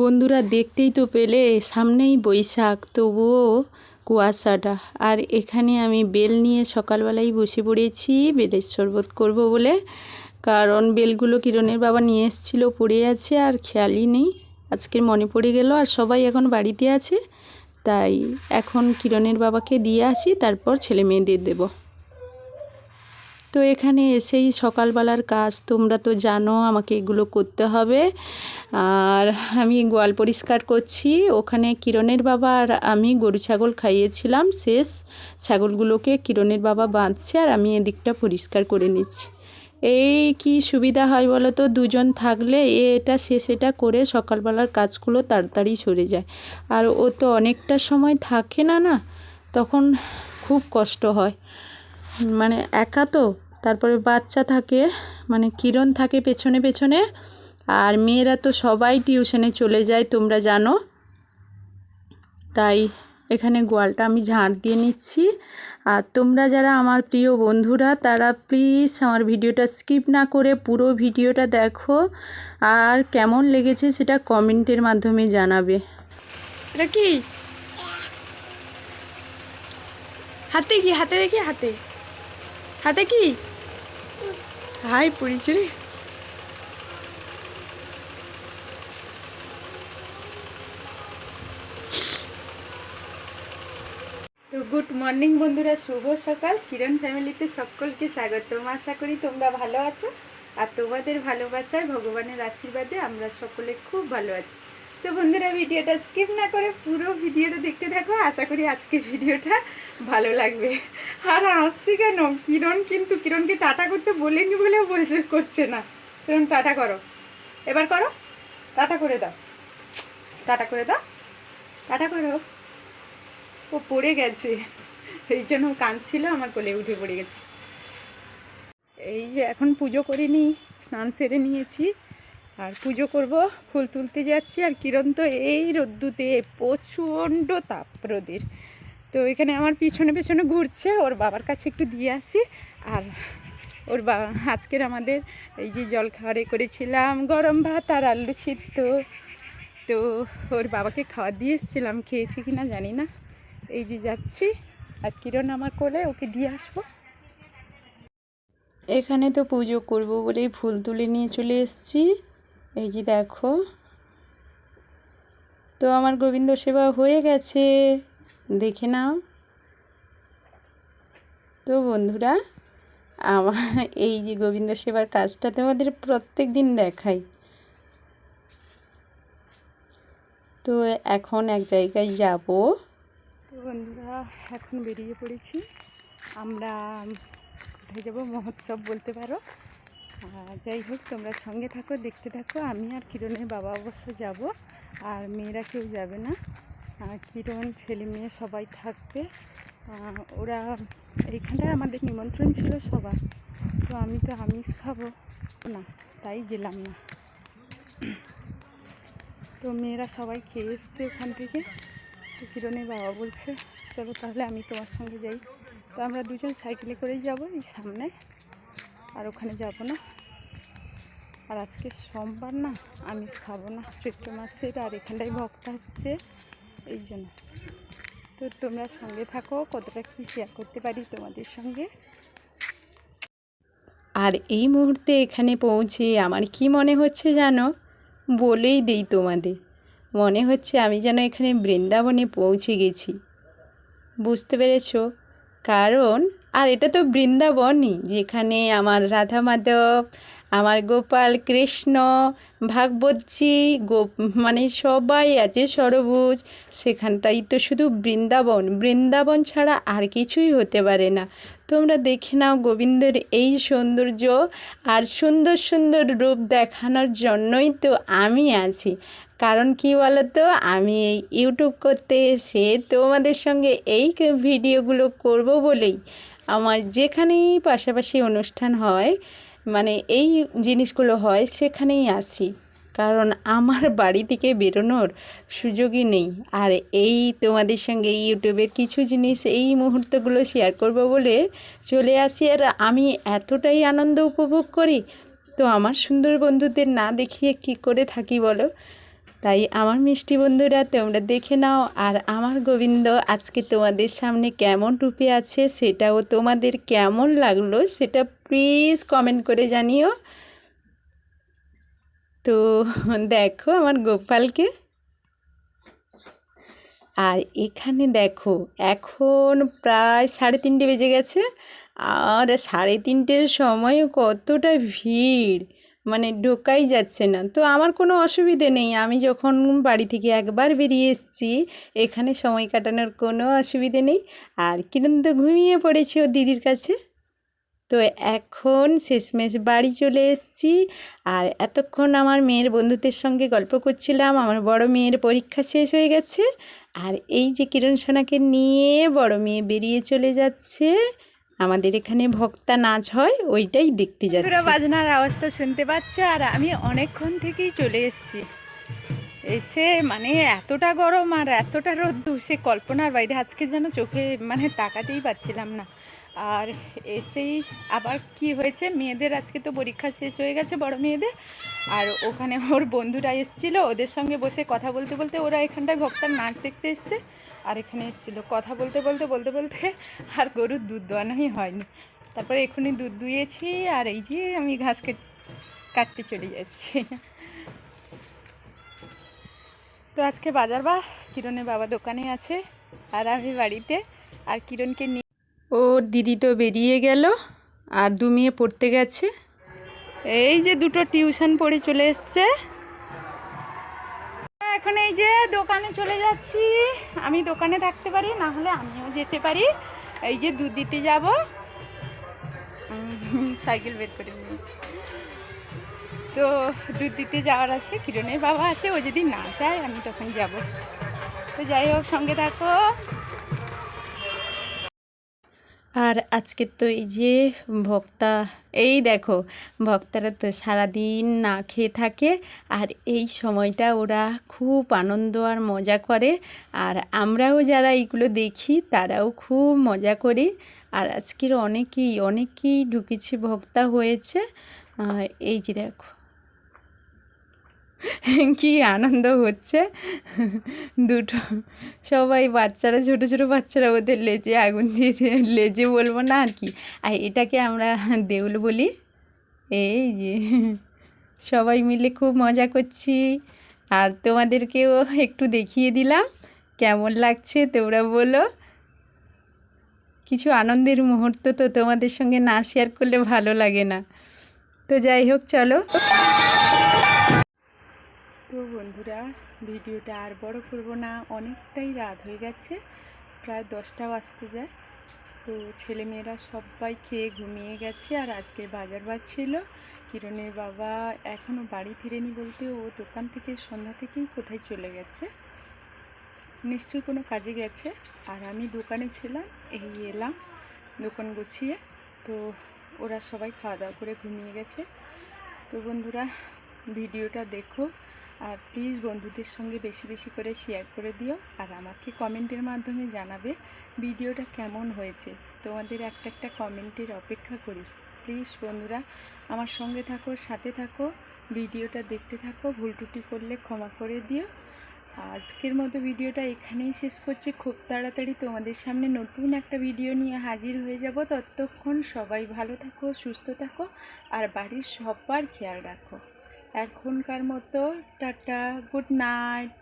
বন্ধুরা দেখতেই তো পেলে, সামনেই বৈশাখ, তবুও কুয়াশাটা। আর এখানে আমি বেল নিয়ে সকালবেলায় বসে পড়েছি, বেলের শরবত করব বলে। কারণ বেলগুলো কিরণের বাবা নিয়ে এসেছিল, পড়ে আছে আর খেয়ালই নেই। আজকে মনে পড়ে গেল আর সবাই এখন বাড়িতে আছে। তাই এখন কিরণের বাবাকে দিয়ে আসি, তারপর ছেলে মেয়েদের দেবো। তো এখানে এসেই সকালবেলার কাজ। তোমরা তো জানো আমাকে এগুলো করতে হবে। আর আমি গোয়াল পরিষ্কার করছি। ওখানে কিরণের বাবা আর আমি গরু ছাগল খাইয়েছিলাম। শেষ ছাগলগুলোকে কিরণের বাবা বাঁধছে আর আমি এদিকটা পরিষ্কার করে নিচ্ছি। এই কি সুবিধা হয় বলো তো? দুজন থাকলে এটা শেষ এটা করে সকালবেলার কাজগুলো তাড়াতাড়ি সরে যায়। আর ও তো অনেকটা সময় থাকে না না? তখন খুব কষ্ট হয়। মানে একা তো? তারপরে বাচ্চা থাকে মানে কিরণ থাকে পেছনে পেছনে, আর মেয়েরা তো সবাই টিউশনে চলে যায়, তোমরা জানো। তাই এখানে গোয়ালটা আমি ঝাড় দিয়ে নিচ্ছি। আর তোমরা যারা আমার প্রিয় বন্ধুরা, তারা প্লিজ আমার ভিডিওটা স্কিপ না করে পুরো ভিডিওটা দেখো। আর কেমন লেগেছে সেটা কমেন্টের মাধ্যমে জানাবে। এটা কি? হাতে কি? হাতে দেখি, হাতে। হাতে কি? হাই পড়েছি রে তো গুড মর্নিং বন্ধুরা, শুভ সকাল। কিরণ ফ্যামিলিতে সকলকে স্বাগতম আশা করি তোমরা ভালো আছো। আর তোমাদের ভালোবাসায়, ভগবানের আশীর্বাদে আমরা সকলে খুব ভালো আছি। তো বন্ধুরা, ভিডিওটা স্কিপ না করে পুরো ভিডিওটা দেখতে থাকো। আশা করি আজকে ভিডিওটা ভালো লাগবে। আর আসছি কেন? কিরণ কিন্তু, কিরণকে টাটা করতে বলেনি বলেও বলছে, করছে না। কিরণ, টাটা করো। এবার করো। টাটা করে দাও। টাটা করে দাও। টাটা করো। ও পড়ে গেছে। এই জন্য কাঁদছিল, আমার কোলে উঠে পড়ে গেছে। এই যে এখন পুজো করে নিই, স্নান সেরে নিয়েছি। আর পুজো করব, ফুল তুলতে যাচ্ছি আর কিরণ তো এই রোদ্দুতে প্রচণ্ড তাপ রোদের। তো এখানে আমার পিছনে পেছনে ঘুরছে, ওর বাবার কাছে একটু দিয়ে আসি। আর ওর বাবা আজকের আমাদের এই যে জল খাওয়ারে করেছিলাম, গরম ভাত আর আলু সিদ্ধ। তো ওর বাবাকে খাওয়া দিয়ে এসেছিলাম, খেয়েছি কি না জানি না। এই যে যাচ্ছি, আর কিরণ আমার কোলে, ওকে দিয়ে আসব। এখানে তো পুজো করব বলেই ফুল তুলে নিয়ে চলে এসেছি। এই যে দেখো। তো আমার গোবিন্দ সেবা হয়ে গেছে। দেখে নাও। তো বন্ধুরা, আমার এই যে গোবিন্দ সেবার কাজটা তোমাদের প্রত্যেক দিন দেখাই। তো এখন এক জায়গায় যাব। বন্ধুরা, এখন বেরিয়ে পড়েছি। আমরা কোথায় যাব? মহোৎসব বলতে পারো। যাই হোক, তোমরা সঙ্গে থাকো, দেখতে থাকো। আমি আর কিরণের বাবা অবশ্য যাব, আর মেয়েরা কেউ যাবে না। কিরণ, ছেলে মেয়ে সবাই থাকবে। ওরা এইখানটায় আমাদের নিমন্ত্রণ ছিল সবার। তো আমি তো আমিষ খাব। না, তাই গেলাম না। তো মেয়েরা সবাই খেয়ে এসছে ওখান থেকে। তো কিরণের বাবা বলছে, চলো তাহলে আমি তোমার সঙ্গে যাই। তো আমরা দুজন সাইকেলে করেই যাব এই সামনে। আর ওখানে যাব না। আর আজকে সোমবার না, আমি খাব না চৈত্র মাসের আর এখানটায় ভক্তা হচ্ছে। এই জন্য। তো তোমরা সঙ্গে থাকো, কতটা কী শেয়ার করতে পারি তোমাদের সঙ্গে। আর এই মুহূর্তে এখানে পৌঁছে আমার কি মনে হচ্ছে জানো? বলেই দেই তোমাদের। মনে হচ্ছে আমি যেন এখানে বৃন্দাবনে পৌঁছে গেছি। বুঝতে পেরেছ? কারণ আর এটা তো বৃন্দাবনই, যেখানে আমার রাধা মাধব, আমার গোপাল কৃষ্ণ ভাগবতজি গো মানে সবাই আছে সরবুজ সেখানটাই তো শুধু বৃন্দাবন। বৃন্দাবন ছাড়া আর কিছুই হতে পারে না। তোমরা দেখে নাও গোবিন্দের এই সৌন্দর্য, আর সুন্দর সুন্দর রূপ দেখানোর জন্যই তো আমি আছি। কারণ কি বলো তো আমি এই ইউটিউব করতে এসে তোমাদের সঙ্গে এই ভিডিওগুলো করব বলেই। আমার যেখানেই পাশাপাশি অনুষ্ঠান হয় মানে এই জিনিসগুলো হয়, সেখানেই আসি কারণ আমার বাড়ি থেকে বেরোনোর সুযোগই নেই। আর এই তোমাদের সঙ্গে ইউটিউবের কিছু জিনিস এই মুহূর্তগুলো শেয়ার করব বলে চলে আসি। আর আমি এতটাই আনন্দ উপভোগ করি, তো আমার সুন্দর বন্ধুদের না দেখিয়ে কি করে থাকি বলো? তাই আমার মিষ্টি বন্ধুরা, তোমরা দেখে নাও আর আমার গোবিন্দ আজকে তোমাদের সামনে কেমন রূপে আছে সেটাও তোমাদের কেমন লাগল সেটা প্লিজ কমেন্ট করে জানিও। তো দেখো আমার গোপালকে। আর এখানে দেখো, এখন প্রায় সাড়ে তিনটে বেজে গেছে আর সাড়ে তিনটের সময় কতটা ভিড়। মানে ঢোকাই যাচ্ছে না। তো আমার কোনো অসুবিধে নেই। আমি যখন বাড়ি থেকে একবার বেরিয়ে এসেছি, এখানে সময় কাটানোর কোনো অসুবিধে নেই। আর কিরণ তো ঘুমিয়ে পড়েছি ও দিদির কাছে। তো এখন শেষমেশ বাড়ি চলে এসেছি। আর এতক্ষণ আমার মেয়ের বন্ধুদের সঙ্গে গল্প করছিলাম। আমার বড় মেয়ের পরীক্ষা শেষ হয়ে গেছে। আর এই যে কিরণ সোনাকে নিয়ে বড় মেয়ে বেরিয়ে চলে যাচ্ছে আমাদের এখানে ভক্তা নাচ হয়, ওইটাই দেখতে পুরো বাজনার আওয়াজ তো শুনতে পাচ্ছ, আর আমি অনেকক্ষণ থেকেই চলে এসেছি। এসে মানে এতটা গরম আর এতটা রোদ্দু, সে কল্পনার বাইরে। আজকে যেন চোখে মানে তাকাতেই পাচ্ছিলাম না। আর এসেই আবার কি হয়েছে, মেয়েদের আজকে তো পরীক্ষা শেষ হয়ে গেছে, বড় মেয়েদের। আর ওখানে ওর বন্ধুরা এসেছিল, ওদের সঙ্গে বসে কথা বলতে বলতে ওরা এখানটায় ভক্তার নাচ দেখতে এসছে। আর এখানে এসেছিল। কথা বলতে বলতে বলতে বলতে আর গরুর দুধ দোয়ানোই হয়নি। তারপরে এখনই দুধ দুইয়েছি আর এই যে আমি ঘাস কেট- কাটতে চলে যাচ্ছি। তো আজকে বাজার বা কিরণের বাবা দোকানে আছে আর আমি বাড়িতে। আর কিরণকে নিয়ে ওর দিদি তো বেরিয়ে গেল আর দু মেয়ে পড়তে গেছে। এই যে দুটো টিউশন পড়ে চলে এসছে। এখন এই যে দোকানে চলে যাচ্ছি। আমি দোকানে থাকতে পারি, না হলে আমিও যেতে পারি। এই যে দুধ দিতে যাব। সাইকেল বের করে নিয়ে। তো দুধ দিতে যাওয়ার আছে, কিরণের বাবা আছে, ও যদি না যায় আমি তখন যাব। তো যাই হোক, সঙ্গে থাকো। আর আজকে তো এই যে ভক্তা, এই দেখো, ভক্তারা তো সারাদিন না খেয়ে থাকে আর এই সময়টা ওরা খুব আনন্দ আর মজা করে। আর আমরাও যারা এইগুলো দেখি, তারাও খুব মজা করি। আর আজকের অনেকেই অনেকেই ঢুকেছে, ভক্তা হয়েছে। এই যে দেখো। কি আনন্দ হচ্ছে? দুটো, সবাই বাচ্চারা, ছোট ছোট বাচ্চারা ওদের লেজে আগুন দিয়ে লেজে বলব না আর কি। আর এটাকে আমরা দেউল বলি। এই যে, সবাই মিলে খুব মজা করছি। আর তোমাদেরকেও একটু দেখিয়ে দিলাম, কেমন লাগছে তোমরা বলো। কিছু আনন্দের মুহূর্ত তো তোমাদের সঙ্গে না শেয়ার করলে ভালো লাগে না। তো যাই হোক, চলো। তো বন্ধুরা, ভিডিওটা আর বড় করব না, অনেকটাই রাত হয়ে গেছে, প্রায় দশটা বাজতে যায়। তো ছেলেমেয়েরা সবাই খেয়ে ঘুমিয়ে গেছে আর আজকে বাজার বার ছিল। কিরণের বাবা এখনও বাড়ি ফিরেনি বলতে ও দোকান থেকে সন্ধ্যা থেকেই কোথায় চলে গেছে। নিশ্চয়ই কোনো কাজে গেছে। আর আমি দোকানে ছিলাম, এই এলাম দোকান গুছিয়ে। তো ওরা সবাই খাওয়া দাওয়া করে ঘুমিয়ে গেছে। তো বন্ধুরা, ভিডিওটা দেখো। আর প্লিজ বন্ধুদের সঙ্গে বেশি বেশি করে শেয়ার করে দিও। আর আমাকে কমেন্টের মাধ্যমে জানাবে ভিডিওটা কেমন হয়েছে। তোমাদের একটা একটা কমেন্টের অপেক্ষা করি। প্লিজ বন্ধুরা, আমার সঙ্গে থাকো, সাথে থাকো, ভিডিওটা দেখতে থাকো, ভুল ত্রুটি করলে ক্ষমা করে দিও। আজকের মতো ভিডিওটা এখানেই শেষ করছি। খুব তাড়াতাড়ি তোমাদের সামনে নতুন একটা ভিডিও নিয়ে হাজির হয়ে যাব। ততক্ষণ সবাই ভালো থাকো, সুস্থ থাকো, আর বাড়ির সবার খেয়াল রাখো। এখনকার মতো টাটা গুড নাইট।